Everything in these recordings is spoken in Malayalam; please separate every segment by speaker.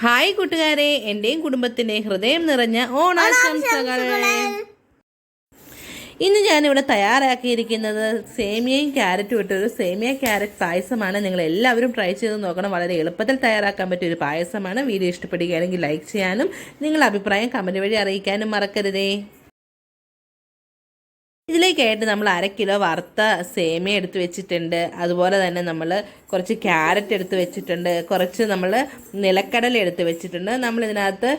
Speaker 1: ഹായ് കൂട്ടുകാരെ എന്റെയും കുടുംബത്തിന്റെ ഹൃദയം നിറഞ്ഞ ഓണാശംസകൾ ഇന്ന് ഞാനിവിടെ തയ്യാറാക്കിയിരിക്കുന്നത് സേമിയയും ക്യാരറ്റും ഇട്ടൊരു സേമിയ ക്യാരറ്റ് പായസമാണ്. നിങ്ങൾ എല്ലാവരും ട്രൈ ചെയ്ത് നോക്കണം. വളരെ എളുപ്പത്തിൽ തയ്യാറാക്കാൻ പറ്റിയ ഒരു പായസമാണ്. വീഡിയോ ഇഷ്ടപ്പെടുകയാണെങ്കിൽ ലൈക്ക് ചെയ്യാനും നിങ്ങളുടെ അഭിപ്രായം കമന്റ് വഴി അറിയിക്കാനും മറക്കരുതേ. ഇതിലേക്കായിട്ട് നമ്മൾ അര കിലോ വറുത്ത സേമിയ എടുത്ത് വെച്ചിട്ടുണ്ട്. അതുപോലെ തന്നെ നമ്മൾ കുറച്ച് ക്യാരറ്റ് എടുത്ത് വെച്ചിട്ടുണ്ട്. കുറച്ച് നമ്മൾ നിലക്കടല എടുത്ത് വെച്ചിട്ടുണ്ട്. നമ്മൾ ഇതിനകത്ത്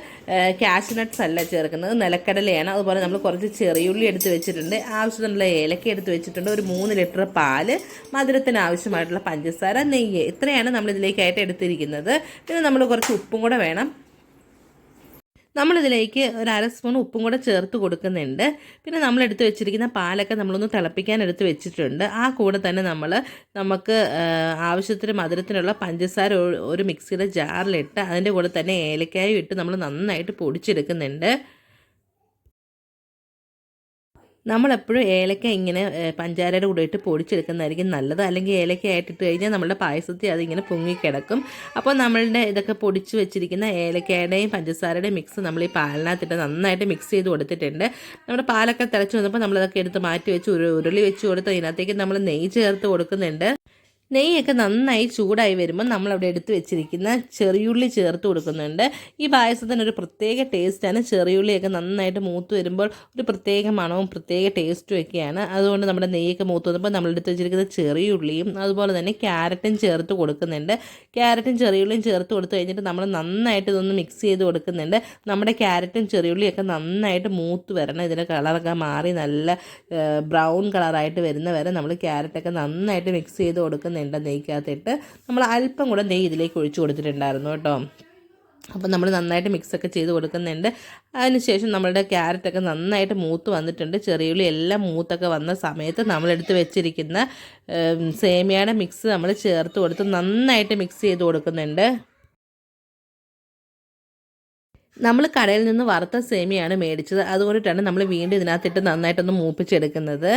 Speaker 1: ക്യാഷ് നട്ട്സ് അല്ല ചേർക്കുന്നത്. നിലക്കടലയാണ്. അതുപോലെ നമ്മൾ കുറച്ച് ചെറിയുള്ളി എടുത്ത് വെച്ചിട്ടുണ്ട്. ആവശ്യത്തിനുള്ള ഏലക്ക എടുത്ത് വെച്ചിട്ടുണ്ട്. ഒരു മൂന്ന് ലിറ്റർ പാൽ മധുരത്തിന് ആവശ്യമായിട്ടുള്ള പഞ്ചസാര നെയ്യ്. ഇത്രയാണ് നമ്മൾ ഇതിലേക്കായിട്ട് എടുത്തിരിക്കുന്നത്. പിന്നെ നമ്മൾ കുറച്ച് ഉപ്പും കൂടെ വേണം. നമ്മളിതിലേക്ക് ഒരു അര സ്പൂൺ ഉപ്പും കൂടെ ചേർത്ത് കൊടുക്കുന്നുണ്ട്. പിന്നെ നമ്മൾ എടുത്ത് വെച്ചിരിക്കുന്ന പാലൊക്കെ നമ്മളൊന്ന് തിളപ്പിക്കാൻ എടുത്ത് വെച്ചിട്ടുണ്ട്. ആ കൂടെ തന്നെ നമ്മൾ നമുക്ക് ആവശ്യത്തിന് മധുരത്തിനുള്ള പഞ്ചസാര ഒരു മിക്സിയുടെ ജാറിലിട്ട് അതിന്റെ കൂടെ തന്നെ ഏലക്കായും ഇട്ട് നമ്മൾ നന്നായിട്ട് പൊടിച്ചെടുക്കുന്നുണ്ട്. നമ്മളെപ്പോഴും ഏലക്ക ഇങ്ങനെ പഞ്ചാരയുടെ കൂടെ ഇട്ട് പൊടിച്ചെടുക്കുന്നതായിരിക്കും നല്ലത്. അല്ലെങ്കിൽ ഏലക്ക ആയിട്ടിട്ട് കഴിഞ്ഞാൽ നമ്മുടെ പായസത്തിൽ അതിങ്ങനെ പൊങ്ങിക്കിടക്കും അപ്പോൾ നമ്മളുടെ ഇതൊക്കെ പൊടിച്ച് വെച്ചിരിക്കുന്ന ഏലക്കയുടെയും പഞ്ചസാരയുടെയും മിക്സ് നമ്മൾ ഈ പാലിനകത്തിട്ട് നന്നായിട്ട് മിക്സ് ചെയ്ത് കൊടുത്തിട്ടുണ്ട്. നമ്മുടെ പാലൊക്കെ തിളച്ച് വന്നപ്പോൾ നമ്മളതൊക്കെ എടുത്ത് മാറ്റി വെച്ച് ഉരുളി വെച്ച് കൊടുത്ത് അതിനകത്തേക്ക് നമ്മൾ നെയ്യ് ചേർത്ത് കൊടുക്കുന്നുണ്ട്. നെയ്യൊക്കെ നന്നായി ചൂടായി വരുമ്പോൾ നമ്മളവിടെ എടുത്ത് വെച്ചിരിക്കുന്ന ചെറിയുള്ളി ചേർത്ത് കൊടുക്കുന്നുണ്ട്. ഈ പായസത്തിന് ഒരു പ്രത്യേക ടേസ്റ്റാണ്. ചെറിയുള്ളിയൊക്കെ നന്നായിട്ട് മൂത്ത് വരുമ്പോൾ ഒരു പ്രത്യേക മണവും പ്രത്യേക ടേസ്റ്റും ഒക്കെയാണ്. അതുകൊണ്ട് നമ്മുടെ നെയ്യൊക്കെ മൂത്ത് നമ്മൾ എടുത്ത് വെച്ചിരിക്കുന്ന ചെറിയുള്ളിയും അതുപോലെ തന്നെ ക്യാരറ്റും ചേർത്ത് കൊടുക്കുന്നുണ്ട്. ക്യാരറ്റും ചെറിയുള്ളിയും ചേർത്ത് കൊടുത്തു കഴിഞ്ഞിട്ട് നമ്മൾ നന്നായിട്ട് ഇതൊന്ന് മിക്സ് ചെയ്ത് കൊടുക്കുന്നുണ്ട്. നമ്മുടെ ക്യാരറ്റും ചെറിയുള്ളിയൊക്കെ നന്നായിട്ട് മൂത്ത് വരണം. ഇതിന്റെ കളറൊക്കെ മാറി നല്ല ബ്രൗൺ കളറായിട്ട് വരുന്ന വരെ നമ്മൾ ക്യാരറ്റൊക്കെ നന്നായിട്ട് മിക്സ് ചെയ്ത് കൊടുക്കുന്നുണ്ട്. കൊടുക്കുന്നുണ്ട് നെയ്ക്കകത്തിട്ട് നമ്മൾ അല്പം കൂടെ നെയ്യ് ഇതിലേക്ക് ഒഴിച്ചു കൊടുത്തിട്ടുണ്ടായിരുന്നു കേട്ടോ. അപ്പോൾ നമ്മൾ നന്നായിട്ട് മിക്സൊക്കെ ചെയ്ത് കൊടുക്കുന്നുണ്ട്. അതിനുശേഷം നമ്മളുടെ ക്യാരറ്റൊക്കെ നന്നായിട്ട് മൂത്ത് വന്നിട്ടുണ്ട്. ചെറിയുള്ളി എല്ലാം മൂത്തൊക്കെ വന്ന സമയത്ത് നമ്മളെടുത്ത് വെച്ചിരിക്കുന്ന സേമിയയുടെ മിക്സ് നമ്മൾ ചേർത്ത് കൊടുത്ത് നന്നായിട്ട് മിക്സ് ചെയ്ത് കൊടുക്കുന്നുണ്ട്. നമ്മൾ കടയിൽ നിന്ന് വറുത്ത സേമിയാണ് മേടിച്ചത്. അതുകൊണ്ടിട്ടാണ് നമ്മൾ വീണ്ടും ഇതിനകത്തിട്ട് നന്നായിട്ടൊന്ന് മൂപ്പിച്ചെടുക്കുന്നത്.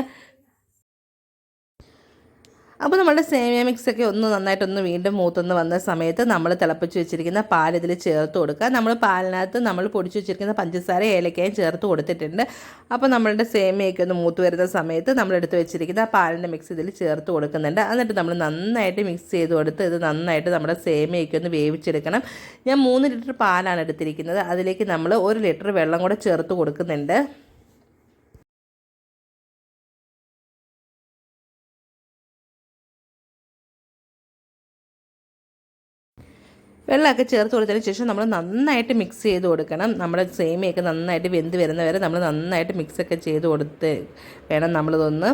Speaker 1: അപ്പോൾ നമ്മുടെ സേമിയ മിക്സൊക്കെ ഒന്ന് നന്നായിട്ടൊന്ന് വീണ്ടും മൂത്തൊന്ന് വന്ന സമയത്ത് നമ്മൾ തിളപ്പിച്ച് വെച്ചിരിക്കുന്ന പാൽ ഇതിൽ ചേർത്ത് കൊടുക്കുക. നമ്മൾ പാലിനകത്ത് നമ്മൾ പൊടിച്ച് വെച്ചിരിക്കുന്ന പഞ്ചസാര ഏലക്കയും ചേർത്ത് കൊടുത്തിട്ടുണ്ട്. അപ്പോൾ നമ്മളുടെ സേമിയൊക്കെ ഒന്ന് മൂത്ത് വരുന്ന സമയത്ത് നമ്മൾ എടുത്ത് വെച്ചിരിക്കുന്ന പാലിന്റെ മിക്സ് ഇതിൽ ചേർത്ത് കൊടുക്കുന്നുണ്ട്. എന്നിട്ട് നമ്മൾ നന്നായിട്ട് മിക്സ് ചെയ്ത് കൊടുത്ത് ഇത് നന്നായിട്ട് നമ്മുടെ സേമിയൊക്കെ ഒന്ന് വേവിച്ചെടുക്കണം. ഞാൻ മൂന്ന് ലിറ്റർ പാലാണ് എടുത്തിരിക്കുന്നത്. അതിലേക്ക് നമ്മൾ ഒരു ലിറ്റർ വെള്ളം കൂടെ ചേർത്ത് കൊടുക്കുന്നുണ്ട്. വെള്ളമൊക്കെ ചേർത്ത് കൊടുത്തതിന് ശേഷം നമ്മൾ നന്നായിട്ട് മിക്സ് ചെയ്ത് കൊടുക്കണം. നമ്മുടെ സേമിയൊക്കെ നന്നായിട്ട് വെന്ത് വരുന്ന വരെ നമ്മൾ നന്നായിട്ട് മിക്സൊക്കെ ചെയ്ത് കൊടുത്ത് വേണം നമ്മളിതൊന്ന്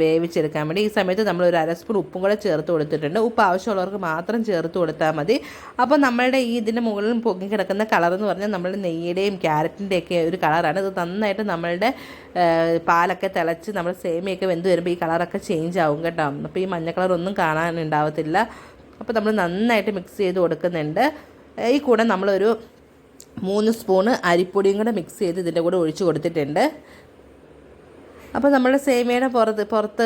Speaker 1: വേവിച്ചെടുക്കാൻ വേണ്ടി. ഈ സമയത്ത് നമ്മൾ ഒരു അര സ്പൂൺ ഉപ്പും കൂടെ ചേർത്ത് കൊടുത്തിട്ടുണ്ട്. ഉപ്പ് ആവശ്യമുള്ളവർക്ക് മാത്രം ചേർത്ത് കൊടുത്താൽ മതി. അപ്പോൾ നമ്മളുടെ ഈ ഇതിന്റെ മുകളിൽ പൊങ്ങി കിടക്കുന്ന കളർ എന്ന് പറഞ്ഞാൽ നമ്മുടെ നെയ്യുടെയും ക്യാരറ്റിന്റെയൊക്കെ ഒരു കളറാണ് ഇത് നന്നായിട്ട് നമ്മളുടെ പാലൊക്കെ തിളച്ച് നമ്മൾ സേമിയൊക്കെ വെന്ത് വരുമ്പോൾ ഈ കളറൊക്കെ ചേഞ്ച് ആവും കേട്ടോ. അപ്പോൾ ഈ മഞ്ഞ കളറൊന്നും കാണാനുണ്ടാവത്തില്ല അപ്പോൾ നമ്മൾ നന്നായിട്ട് മിക്സ് ചെയ്ത് കൊടുക്കുന്നുണ്ട്. ഈ കൂടെ നമ്മളൊരു മൂന്ന് സ്പൂണ് അരിപ്പൊടിയും കൂടെ മിക്സ് ചെയ്ത് ഇതിന്റെ കൂടെ ഒഴിച്ച് കൊടുത്തിട്ടുണ്ട്. അപ്പോൾ നമ്മുടെ സേമിയയുടെ പുറത്ത് പുറത്ത്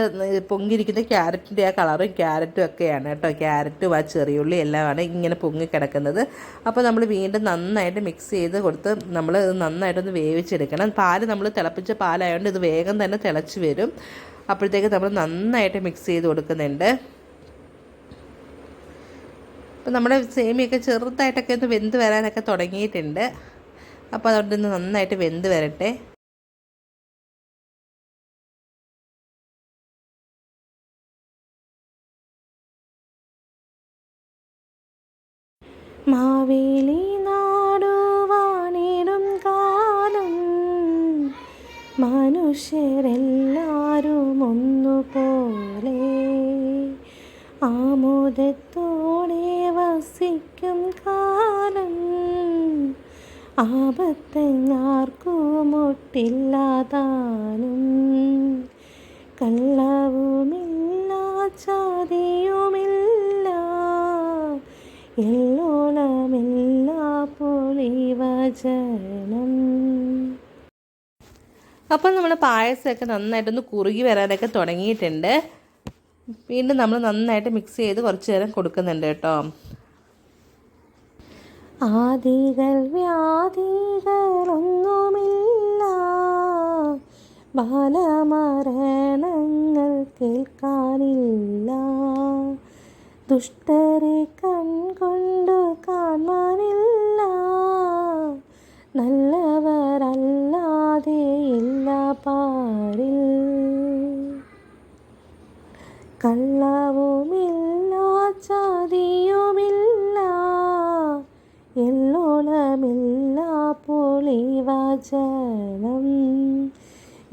Speaker 1: പൊങ്ങിയിരിക്കുന്ന ക്യാരറ്റിന്റെ ആ കളറും ക്യാരറ്റും ഒക്കെയാണ് കേട്ടോ. ക്യാരറ്റും ആ ചെറിയുള്ളി എല്ലാമാണ് ഇങ്ങനെ പൊങ്ങി കിടക്കുന്നത്. അപ്പോൾ നമ്മൾ വീണ്ടും നന്നായിട്ട് മിക്സ് ചെയ്ത് കൊടുത്ത് നമ്മൾ നന്നായിട്ടൊന്ന് വേവിച്ചെടുക്കണം. പാൽ നമ്മൾ തിളപ്പിച്ച പാലായതുകൊണ്ട് ഇത് വേഗം തന്നെ തിളച്ച് വരും. അപ്പോഴത്തേക്ക് നമ്മൾ നന്നായിട്ട് മിക്സ് ചെയ്ത് കൊടുക്കുന്നുണ്ട്. അപ്പോൾ നമ്മുടെ സേമിയൊക്കെ ചെറുതായിട്ടൊക്കെ ഒന്ന് വെന്ത് വരാനൊക്കെ തുടങ്ങിയിട്ടുണ്ട്. അപ്പോൾ അതുകൊണ്ട് ഇന്ന് നന്നായിട്ട് വെന്ത് വരട്ടെ.
Speaker 2: മാവേലി നാടുവാനിടും കാലം. മനുഷ്യരെല്ലാരും ഒന്നുപോലെ ആമോദത്തോടെ കാലം ആപത്തങ്ങാർക്കുമൊട്ടില്ലാതാനും കള്ളവുമില്ല ചതിയുമില്ല. എല്ലോളമില്ല പൊളിവചനം.
Speaker 1: അപ്പോൾ നമ്മൾ പായസമൊക്കെ നന്നായിട്ടൊന്ന് കുറുകി വരാനൊക്കെ തുടങ്ങിയിട്ടുണ്ട്. വീണ്ടും നമ്മൾ നന്നായിട്ട് മിക്സ് ചെയ്ത് കുറച്ച് നേരം കൊടുക്കുന്നുണ്ട് കേട്ടോ. ആദികൾ വ്യാധികളൊന്നുമില്ല ബാലമരണങ്ങൾ കേൾക്കാനില്ല. ദുഷ്ടരെ കൺകൊണ്ടു കാണാനില്ല. നല്ലവരല്ലാതെ ഇല്ല പാരിൽ കള്ളവുമില്ല. പൊളിവചനം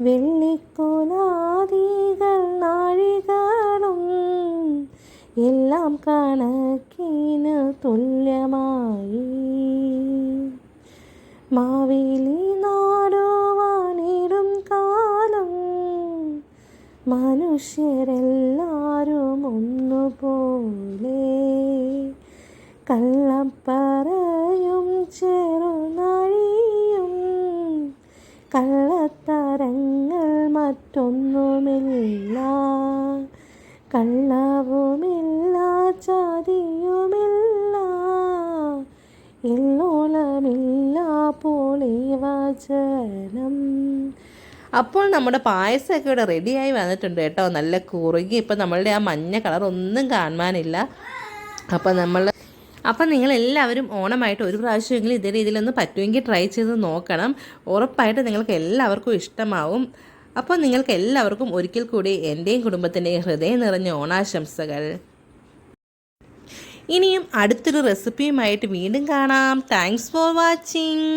Speaker 1: വെള്ളിക്കുലാദികൾ നാഴികളും എല്ലാം കണക്കിന് തുല്യമായി. മാവേലി നാടുവാനിടും കാലം മനുഷ്യരെല്ലാരും ഒന്നുപോലെ. കള്ളപ്പറയും ചെറുനഴിയും കള്ളത്തരങ്ങൾ മറ്റൊന്നുമില്ല. കള്ളവുമില്ല ചതിയുമില്ല. എല്ലോളമില്ല പോളിവചനം.
Speaker 3: അപ്പോൾ നമ്മുടെ പായസമൊക്കെ ഇവിടെ റെഡിയായി വന്നിട്ടുണ്ട് കേട്ടോ. നല്ല കുറുകി ഇപ്പം നമ്മളുടെ ആ മഞ്ഞ കളർ ഒന്നും കാണാനില്ല അപ്പോൾ നമ്മൾ അപ്പം നിങ്ങൾ എല്ലാവരും ഓണമായിട്ട് ഒരു പ്രാവശ്യമെങ്കിലും ഇതേ രീതിയിലൊന്ന് പറ്റുമെങ്കിൽ ട്രൈ ചെയ്ത് നോക്കണം. ഉറപ്പായിട്ട് നിങ്ങൾക്ക് എല്ലാവർക്കും ഇഷ്ടമാവും. അപ്പോൾ നിങ്ങൾക്ക് എല്ലാവർക്കും ഒരിക്കൽ കൂടി എന്റെയും കുടുംബത്തിന്റെയും ഹൃദയം നിറഞ്ഞ ഓണാശംസകൾ. ഇനിയും അടുത്തൊരു റെസിപ്പിയുമായിട്ട് വീണ്ടും കാണാം. Thanks for watching